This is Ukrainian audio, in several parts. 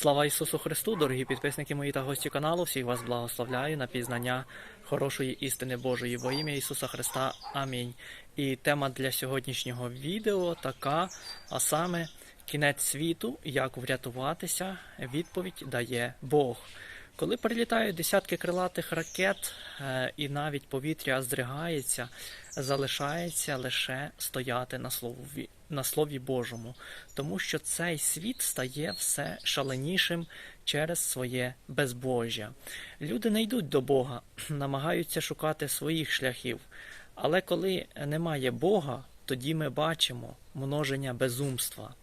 Слава Ісусу Христу, дорогі підписники мої та гості каналу. Всіх вас благословляю на пізнання хорошої істини Божої во ім'я Ісуса Христа. Амінь. І тема для сьогоднішнього відео така, а саме кінець світу, як врятуватися. Відповідь дає Бог. Коли прилітають десятки крилатих ракет е, і навіть повітря здригається, залишається лише стояти на слові, на слові Божому, тому що цей світ стає все шаленішим через своє безбожжя. Люди не йдуть до Бога, намагаються шукати своїх шляхів. Але коли немає Бога, тоді ми бачимо множення безумства.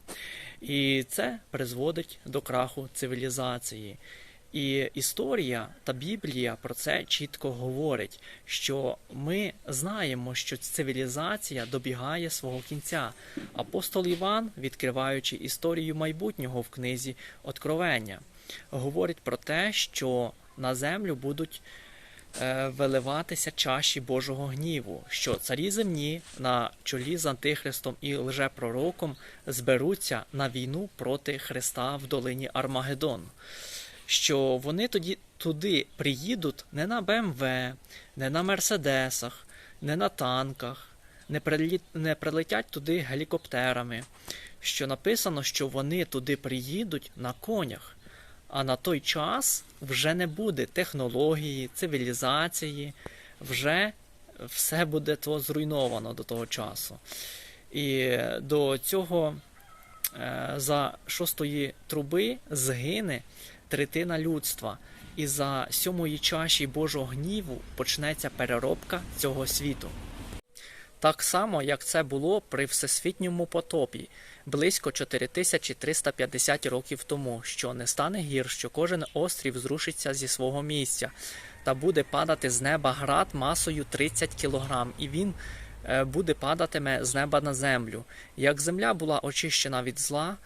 І це призводить до краху цивілізації. І історія та Біблія про це чітко говорить, що ми знаємо, що цивілізація добігає свого кінця. Апостол Іван, відкриваючи історію майбутнього в книзі Откровення, говорить про те, що на землю будуть е, виливатися чаші Божого гніву, що царі земні на чолі з Антихристом і лжепророком зберуться на війну проти Христа в долині Армагеддон що вони тоді туди приїдуть не на БМВ, не на Мерседесах, не на танках, не, приліт, не прилетять туди гелікоптерами. Що написано, що вони туди приїдуть на конях, а на той час вже не буде технології, цивілізації, вже все буде то зруйновано до того часу. І до цього е, за шостої труби згине третина людства, і за сьомої чаші Божого гніву почнеться переробка цього світу. Так само, як це було при всесвітньому потопі близько 4350 років тому, що не стане гір, що кожен острів зрушиться зі свого місця, та буде падати з неба град масою 30 кг, і він е, буде падатиме з неба на землю. Як земля була очищена від зла,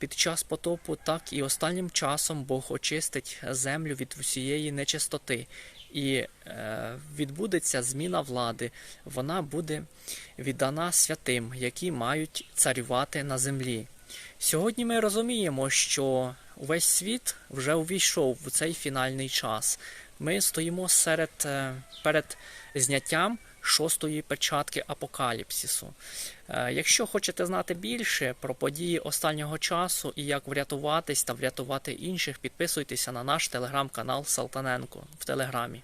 під час потопу, так і останнім часом Бог очистить землю від усієї нечистоти, і е, відбудеться зміна влади. Вона буде віддана святим, які мають царювати на землі. Сьогодні ми розуміємо, що увесь світ вже увійшов в цей фінальний час. Ми стоїмо серед е, перед зняттям шостої печатки апокаліпсису. Е, Якщо хочете знати більше про події останнього часу і як врятуватись та врятувати інших, підписуйтеся на наш телеграм-канал Салтаненко в Телеграмі.